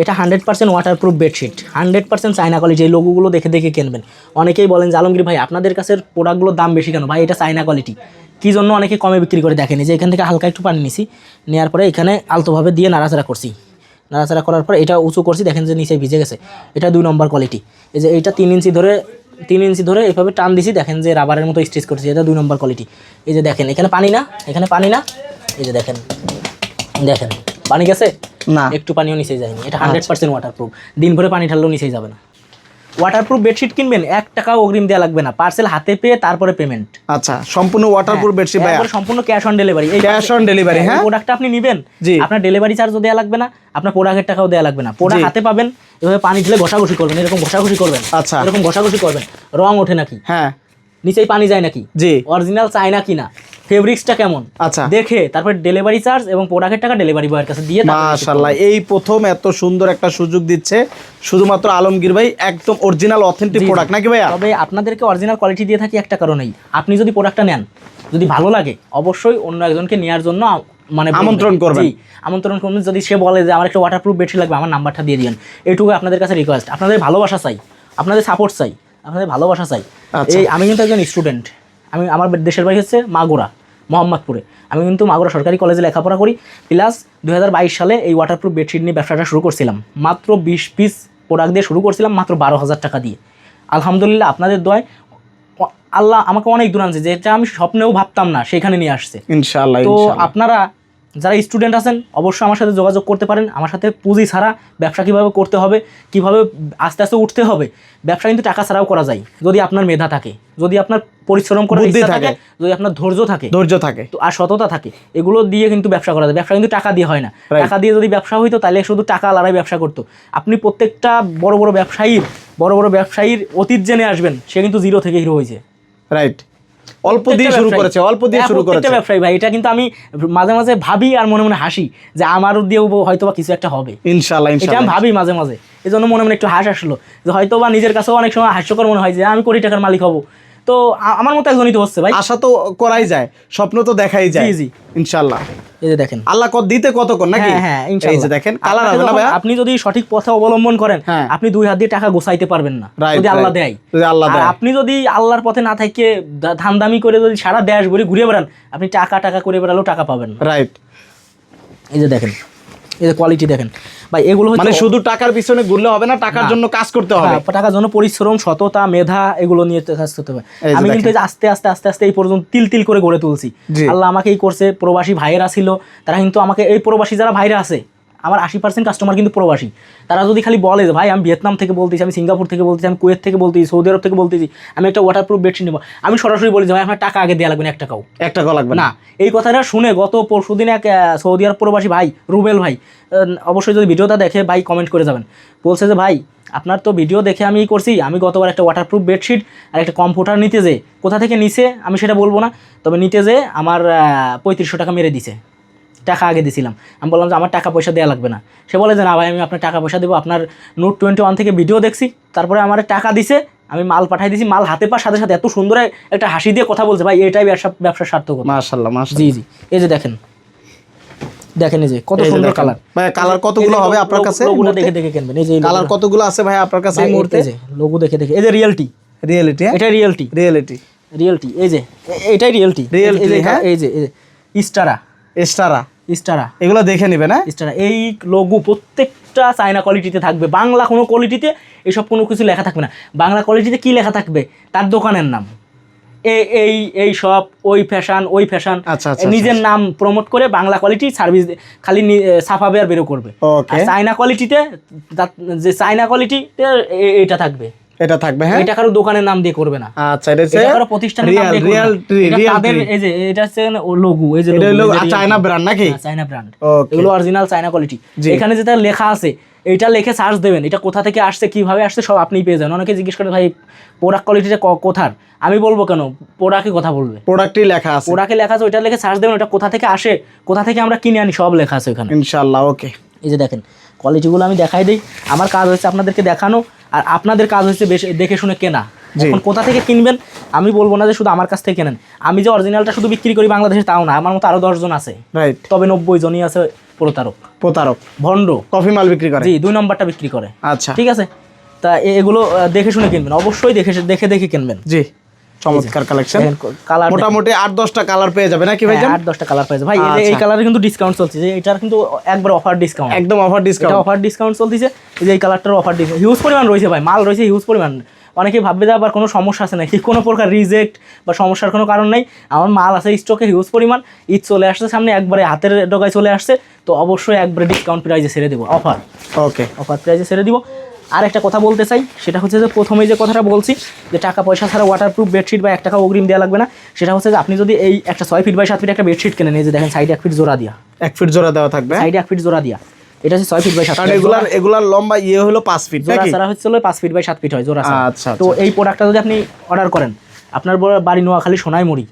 এটা hundred percent waterproof bedsheet hundred percent China quality এই লোগোগুলো দেখে দেখে কিনবেন। অনেকেই বলেন যে, আলমগীর ভাই, আপনাদের কাছে প্রোডাক্টগুলোর দাম বেশি কেন? ভাই, এটা চাইনা কোয়ালিটি কী জন্য অনেকে কমে বিক্রি করে দেখেনি? যে এখান থেকে হালকা একটু পানি নিছি নেওয়ার পরে এখানে আলতোভাবে দিয়ে নাড়াচাড়া করছি। নাড়াচাড়া করার পর এটা উঁচু করছি, দেখেন যে নিচে ভিজে গেছে। এটা দুই নম্বর কোয়ালিটি এই যে এইটা তিন ইঞ্চি ধরে, তিন ইঞ্চি ধরে এভাবে টান দিছি, দেখেন যে রাবারের মতো স্টিচ করছি, এটা দুই নম্বর কোয়ালিটি এই যে দেখেন, এখানে পানি না, এখানে পানি না। এই যে দেখেন দেখেন। পানি গেছে? না। একটু পানিও নিচে যায়নি। এটা হান্ড্রেড পার্সেন্ট ওয়াটারপ্রুফ দিন ভরে পানি ঢাললেও নিচেই যাবে না। ওয়াটারপ্রুফ বেডশিট কিনবেন এক টাকাও অগ্রিম দেওয়া লাগবে না। পার্সেল হাতে পেয়ে তারপরে পেমেন্ট আচ্ছা সম্পূর্ণ ওয়াটারপ্রুফ বেডশিট ভাইয়া। সম্পূর্ণ ক্যাশ অন ডেলিভারি এই Cash on delivery, হ্যাঁ? প্রোডাক্টটা আপনি নেবেন। জি। আপনার ডেলিভারি চার্জও দেওয়া লাগবে না আপনার প্রোডাক্টের টাকাও দেওয়া লাগবে না। প্রোডাক্ট হাতে পাবেন এভাবে পানি ঢেলে ঘষাঘষি করবেন এরকম ঘষাঘষি করবেন। আচ্ছা। এরকম ঘষাঘষি করবেন। রং ওঠে নাকি? হ্যাঁ। নিচেই পানি যায় নাকি? জি। অরিজিনাল চায়না কিনা ফেব্রিক্সটা কেমন? আচ্ছা। দেখে তারপর ডেলিভারি চার্জ এবং প্রোডাক্টের টাকা ডেলিভারি বয়ের কাছে দিয়ে মাশাল্লাহ এই প্রথম এত সুন্দর একটা সুযোগ দিচ্ছে শুধুমাত্র আলমগীর ভাই একদম অরিজিনাল অথেন্টিক প্রোডাক্ট নাকি ভাইয়া? তবে আপনাদেরকে অরিজিনাল কোয়ালিটি দিয়ে থাকি একটা কারণেই। আপনি যদি প্রোডাক্টটা নেন যদি ভালো লাগে অবশ্যই অন্য একজনকে নেওয়ার জন্য মানে আমন্ত্রণ করবেন। আমন্ত্রণ করবেন যদি সে বলে যে আমার একটা ওয়াটারপ্রুফ বেডশিট লাগবে আমার নাম্বারটা দিয়ে দিবেন এইটুকু আপনাদের কাছে রিকোয়েস্ট আপনাদের ভালোবাসা চাই আপনাদের সাপোর্ট চাই আপনাদের ভালোবাসা চাই। আচ্ছা। এই আমি কিন্তু একজন স্টুডেন্ট আমি আমার দেশের বাড়ি হচ্ছে মাগুরা মোহাম্মদপুরে। আমি কিন্তু মাগুরা সরকারি কলেজে লেখাপড়া করি। প্লাস দু হাজার বাইশ সালে এই ওয়াটারপ্রুফ বেডশিট নিয়ে ব্যবসাটা শুরু করছিলাম। মাত্র বিশ পিস প্রোডাক্ট দিয়ে শুরু করছিলাম মাত্র বারো হাজার টাকা দিয়ে। আলহামদুলিল্লাহ আপনাদের দয় আল্লাহ আমাকে অনেক দূর আনছে যেটা আমি স্বপ্নেও ভাবতাম না সেখানে নিয়ে আসছে। ইনশাআল্লাহ তো আপনারা যারা স্টুডেন্ট আছেন অবশ্যই আমার সাথে যোগাযোগ করতে পারেন। আমার সাথে পুঁজি ছাড়া ব্যবসা কীভাবে করতে হবে কীভাবে আস্তে আস্তে উঠতে হবে ব্যবসা কিন্তু টাকা ছাড়াও করা যায় যদি আপনার মেধা থাকে যদি আপনার পরিশ্রম করার বুদ্ধি ইচ্ছা থাকে। থাকে যদি আপনার ধৈর্য থাকে ধৈর্য থাকে। তো আর সততা থাকে এগুলো দিয়ে কিন্তু ব্যবসা করা যায়। ব্যবসা কিন্তু টাকা দিয়ে হয় না। টাকা দিয়ে যদি ব্যবসা হইতো তাহলে শুধু টাকা লড়াই ব্যবসা করতো। আপনি প্রত্যেকটা বড় বড় ব্যবসায়ীর বড় বড় ব্যবসায়ীর অতীত জেনে আসবেন সে কিন্তু জিরো থেকে হিরো হয়েছে। রাইট অল্প দিয়ে শুরু করেছে অল্প দিয়ে হ্যাঁ, শুরু করেছে। ব্যবসায়ী ভাই এটা কিন্তু আমি মাঝে মাঝে ভাবি আর মনে মনে হাসি যে আমার দিয়ে হয়তো বা কিছু একটা হবে। ইনশাল্লাহ এটা আমি ভাবি মাঝে মাঝে। এই জন্য মনে মনে একটু হাস আসলো। যে হয়তো বা নিজের কাছেও অনেক সময় হাস্যকর মনে হয় যে আমি কোটি টাকার মালিক হব। তো আমার মতো একজনই তো হচ্ছে ভাই। আশা তো করাই যায় স্বপ্ন তো দেখাই যায়। জি, জি। ইনশাআল্লাহ এই যে দেখেন। আল্লাহ কত দিতে কতক্ষণ নাকি? হ্যাঁ হ্যাঁ এই যে দেখেন কালার হবে না ভাইয়া? আপনি যদি সঠিক পথে অবলম্বন করেন হ্যাঁ। আপনি দুই হাত দিয়ে টাকা গোছাইতে পারবেন না। যদি আল্লাহ দেয়। যদি আল্লাহ দেয়। আপনি যদি আল্লাহর পথে না থেকে ধান্দামি করে যদি সারা দেশ ঘুরে ঘুরে বেড়ান আপনি টাকা টাকা করে বেড়ালেও টাকা পাবেন না। রাইট এই যে দেখেন। এই যে কোয়ালিটি দেখেন। ভাই এগুলো হচ্ছে মানে শুধু টাকার পিছনে ঘুরলে হবে না টাকার জন্য কাজ করতে হবে। হ্যাঁ, টাকার জন্য পরিশ্রম সততা মেধা এগুলো নিয়ে কাজ করতে হবে। আমি কিন্তু আস্তে আস্তে আস্তে আস্তে এই পর্যন্ত তিল তিল করে গড়ে তুলছি। আল্লাহ আমাকে এই করছে প্রবাসী ভাইয়েরা ছিল তারা কিন্তু আমাকে এই প্রবাসী যারা ভাইরা আছে আমার আশি পার্সেন্ট কাস্টমার কিন্তু প্রবাসী। তারা যদি খালি বলে যে ভাই আমি ভিয়েতনাম থেকে বলতেছি আমি সিঙ্গাপুর থেকে বলতেছি আমি কুয়েত থেকে বলতেছি সৌদি আরব থেকে বলতেছি আমি একটা ওয়াটারপ্রুফ বেডশিট নেব আমি সরাসরি বলি যে ভাই আমার টাকা আগে দেওয়া লাগবে না এক টাকাও এক টাকা লাগবে না। এই কথাটা শুনে গত পরশুদিন এক সৌদি আরব প্রবাসী ভাই রুবেল ভাই অবশ্যই যদি ভিডিওটা দেখে ভাই কমেন্ট করে যাবেন। বলছে যে ভাই আপনার তো ভিডিও দেখে আমি করছি আমি গতবার একটা ওয়াটারপ্রুফ বেডশিট আর একটা কম্পিউটার নিতে যে কোথা থেকে নিছে আমি সেটা বলব না। তবে নিতে যে আমার পঁয়ত্রিশশো টাকা মেরে দিছে। টাকা আগে দিছিলাম। আমি বললাম যে আমার টাকা পয়সা দেওয়া লাগবে না। সে বলে যে না ভাই আমি আপনার টাকা পয়সা দেবো। আপনার নোট টোয়েন্টি ওয়ান থেকে ভিডিও দেখছি। তারপরে আমার টাকা দিছে। আমি মাল পাঠাই দিছি মাল হাতে পাওয়ার সাথে সাথে এত সুন্দর একটা হাসি দিয়ে কথা বলছে ভাই। এটাই ব্যবসা ব্যবসার সার্থকতা। মাশাআল্লাহ মাশাআল্লাহ। জি জি। এই যে দেখেন। দেখেন এই যে কত সুন্দর কালার ভাই কালার কতগুলো হবে আপনার কাছে? লোগোটা দেখে দেখে কিনবেন। এই যে কালার কতগুলো আছে ভাই আপনার কাছে এই মুহূর্তে? লোগো দেখে দেখে। এই যে রিয়েলটি রিয়েলিটি এটা রিয়েলটি রিয়েলিটি রিয়েলটি এই যে এটাই রিয়েলটি এই যে হ্যাঁ? এই যে এই যে ইস্টারা। এগুলো দেখে নেবেন হ্যাঁ স্টারা এই লোগো প্রত্যেকটা চায়না কোয়ালিটিতে থাকবে। বাংলা কোনো কোয়ালিটিতে এসব কোনো কিছু লেখা থাকবে না। বাংলা কোয়ালিটিতে কি লেখা থাকবে? তার দোকানের নাম। এই এই এই সব ওই ফ্যাশন ওই ফ্যাশন আচ্ছা, আচ্ছা, নিজের নাম প্রমোট করে বাংলা কোয়ালিটি সার্ভিস খালি নি- ছাপাবে আর বেরো করবে। চায়না কোয়ালিটিতে যে চায়না কোয়ালিটিতে এটা থাকবে। এটা থাকবে হ্যাঁ? এটা কারও দোকানের নাম দিয়ে করবে না। আচ্ছা এটা হচ্ছে কারও প্রতিষ্ঠানের নাম দিয়ে। রিয়াল এটা তাদের এই যে এটা হচ্ছে লোগো এই যে real চায়না ব্র্যান্ড নাকি? হ্যাঁ, চায়না ব্র্যান্ড. এগুলো অরিজিনাল চায়না কোয়ালিটি এখানে যেটা লেখা আছে এটা লিখে সার্চ দেবেন এটা কোথা থেকে আসছে কীভাবে আসছে সব আপনিই পেয়ে যাবেন। অনেকে জিজ্ঞেস করে ভাই প্রোডাক্ট কোয়ালিটিটা কোথার? আমি বলব কেন প্রোডাক্টে কথা বলবে। প্রোডাক্টই লেখা আছে। প্রোডাক্টে লেখা আছে ওইটা লিখে সার্চ দেবেন ওটা কোথা থেকে আসে কোথা থেকে আমরা কিনে আনি সব লেখা আছে ওখানে। ইনশাআল্লাহ ওকে এই যে দেখেন কোয়ালিটিগুলো আমি দেখাই দিই। আমার কাজ হচ্ছে আপনাদেরকে দেখানো আর আপনাদের কাজ হচ্ছে বেশ দেখে শুনে কেনা। এখন কোথা থেকে কিনবেন আমি বলব না যে শুধু আমার কাছ থেকে কেনেন। আমি যে অরিজিনালটা শুধু বিক্রি করি বাংলাদেশে তাও না আমার মতো আরও দশজন আছে। রাইট তবে নব্বই জনই আছে প্রতারক। প্রতারক। ভণ্ড। কফি মাল বিক্রি করে। জি দুই নম্বরটা বিক্রি করে। আচ্ছা। ঠিক আছে? তা এগুলো দেখে শুনে কিনবেন। অবশ্যই দেখে দেখে দেখে কিনবেন। জি। চমৎকার কালেকশন কালার মোটামুটি আট দশটা কালার পেয়ে যাবে নাকি ভাই হ্যাঁ, আট দশটা কালার পেয়েছে ভাই এই এই আচ্ছা। কালারে কিন্তু ডিসকাউন্ট চলছে। যে এটার কিন্তু একবার অফার ডিসকাউন্ট একদম অফার এটা ডিসকাউন্ট অফার ডিসকাউন্ট চলতেছে। এই যে এই কালারটার অফার ডিসকাউন্ট হিউজ পরিমাণ রয়েছে ভাই মাল রয়েছে হিউজ পরিমাণ। অনেকে ভাববে যে আবার কোনো সমস্যা আছে নাকি? কোনো প্রকার রিজেক্ট বা সমস্যার কোনো কারণ নাই। আমার মাল আছে স্টকে হিউজ পরিমাণ। ঈদ চলে আসছে সামনে একবারে হাতের ডগায় চলে আসছে। তো অবশ্যই একবারে ডিসকাউন্ট প্রাইজে ছেড়ে দেবো। অফার ওকে অফার প্রাইজে ছেড়ে দিব। আর একটা কথা বলতে চাই সেটা হচ্ছে যে প্রথমেই যে কথাটা বলছি যে টাকা পয়সা ছাড়া ওয়াটারপ্রুফ বেডশিট বা এক টাকা অগ্রিম দেওয়া লাগবে না সেটা হচ্ছে যে আপনি যদি এই একটা ছয় ফিট বাই সাত ফিট একটা বেডশিট কেনেন এই যে দেখেন সাইডে এক ফিট জোড়া দিয়া। এক ফিট জোড়া দেওয়া থাকবে সাইডে এক ফিট জোড়া দিয়া। এটা হচ্ছে ছয় ফিট বাই সাত কারণ এগুলার এগুলার লম্বা ইয়ে হলো পাঁচ ফিট জোড়া ছাড়া হচ্ছে পাঁচ ফিট বাই সাত ফিট হয় জোড়া। আচ্ছা, তো এই প্রোডাক্টটা যদি আপনি অর্ডার করেন আপনার বড়- নোয়াখালী সোনাইমুড়ি।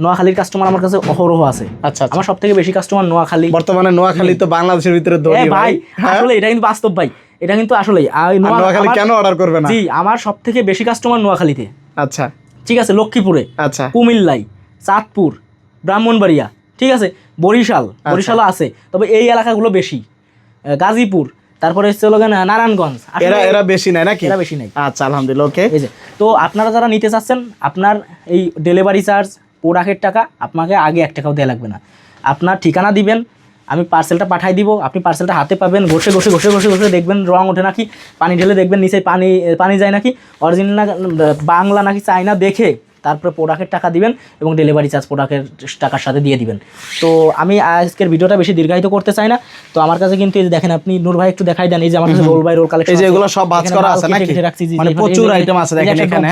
নোয়াখালীর কাস্টমার আমার কাছে অহরহ আছে। আচ্ছা আচ্ছা। আমার সব থেকে বেশি কাস্টমার নোয়াখালী। বর্তমানে নোয়াখালী তো বাংলাদেশের ভিতরে ভাই হ্যাঁ? আসলে এটা কিন্তু বাস্তব ভাই। এটা কিন্তু আসলেই। নোয়াখালী কেন অর্ডার করবে না? জি আমার সব থেকে বেশি কাস্টমার নোয়াখালীতে। আচ্ছা। ঠিক আছে লক্ষ্মীপুরে। আচ্ছা। কুমিল্লাই চাঁদপুর ব্রাহ্মণবাড়িয়া ঠিক আছে বরিশাল বরিশালও আছে তবে এই এলাকাগুলো বেশি। গাজীপুর তারপরে হচ্ছে হলো নারায়ণগঞ্জ। এরা এরা বেশি নাই নাকি? এরা বেশি নেই। আচ্ছা আলহামদুলিল্লাহ ওকে এই যে তো আপনারা যারা নিতে চাচ্ছেন আপনার এই ডেলিভারি চার্জ প্রোডাক্টের টাকা আপনাকে আগে এক টাকাও দেওয়া লাগবে না। আপনার ঠিকানা দিবেন আমি পার্সেলটা পাঠাই দিব, আপনি পার্সেলটা হাতে পাবেন, ঘষে ঘষে ঘষে ঘষে ঘষে দেখবেন, রং ওঠে নাকি, পানি ঢেলে দেখবেন, নিচে পানি পানি যায় নাকি? অরিজিনাল বাংলা নাকি চায়না দেখে তারপরে প্রোডাক্টের টাকা দিবেন এবং ডেলিভারি চার্জ প্রোডাক্টের টাকার সাথে দিয়ে দিবেন। তো আমি আজকের ভিডিওটা বেশি দীর্ঘায়িত করতে চাই না। তো আমার কাছে কিন্তু এই দেখেন আপনি নূর ভাই একটু দেখাই দেন এই যে আমার কাছে রোল বাই রোল কালেকশন এই যে এগুলো সব ভাঁজ করা আছে নাকি? রাখছি মানে প্রচুর আইটেম আছে দেখেন এখানে?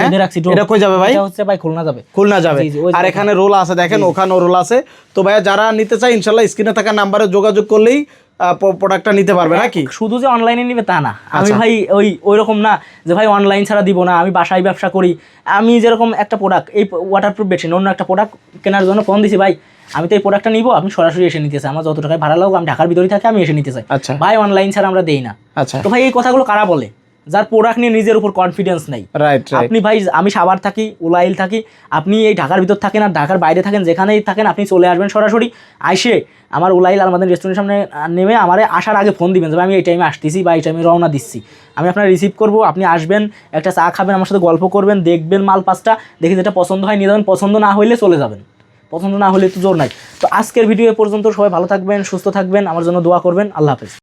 এটা কই যাবে ভাই? এটা হচ্ছে ভাই খুলনা যাবে। খুলনা যাবে। আর এখানে রোল আছে দেখেন ওখানেও রোল আছে। তো ভাইয়া যারা নিতে চায় ইনশাল্লাহ স্ক্রিনে থাকা নাম্বারে যোগাযোগ করলেই প্রোডাক্টটা নিতে পারবে নাকি? শুধু যে অনলাইনে নিবে তা না। আমি আচ্ছা। ভাই ওই ওই রকম না যে ভাই অনলাইন ছাড়া দিব না আমি বাসায় ব্যবসা করি। আমি যেরকম একটা প্রোডাক্ট এই ওয়াটারপ্রুফ বেডশিট অন্য একটা প্রোডাক্ট কেনার জন্য ফোন দিছি ভাই আমি তো এই প্রোডাক্টটা নিবো আপনি সরাসরি এসে নিতে চাই আমার যত টাকায় ভাড়া লাগুক আমি ঢাকার ভিতরে থাকি আমি এসে নিতে চাই আচ্ছা। ভাই অনলাইন ছাড়া আমরা দেই না। আচ্ছা। তো ভাই এই কথাগুলো কারা বলে? যার প্রোডাক্ট নিয়ে নিজের উপর কনফিডেন্স নেই। রাইট আপনি ভাই আমি সাবার থাকি উলাইল থাকি আপনি এই ঢাকার ভিতর থাকেন আর ঢাকার বাইরে থাকেন যেখানেই থাকেন আপনি চলে আসবেন সরাসরি আইসে আমার উলাইল আমাদের রেস্টুরেন্টের সামনে নেমে আমার আসার আগে ফোন দিবেন যে আমি এই টাইমে আসতেছি বা এই টাইমে রওনা দিচ্ছি। আমি আপনার রিসিভ করব আপনি আসবেন একটা চা খাবেন আমার সাথে গল্প করবেন দেখবেন মাল পাঁচটা দেখে যেটা পছন্দ হয় নিয়ে যাবেন পছন্দ না হইলে চলে যাবেন। পছন্দ না হলে তো জোর নাই। তো আজকের ভিডিও পর্যন্ত সবাই ভালো থাকবেন সুস্থ থাকবেন আমার জন্য দোয়া করবেন আল্লাহ হাফেজ।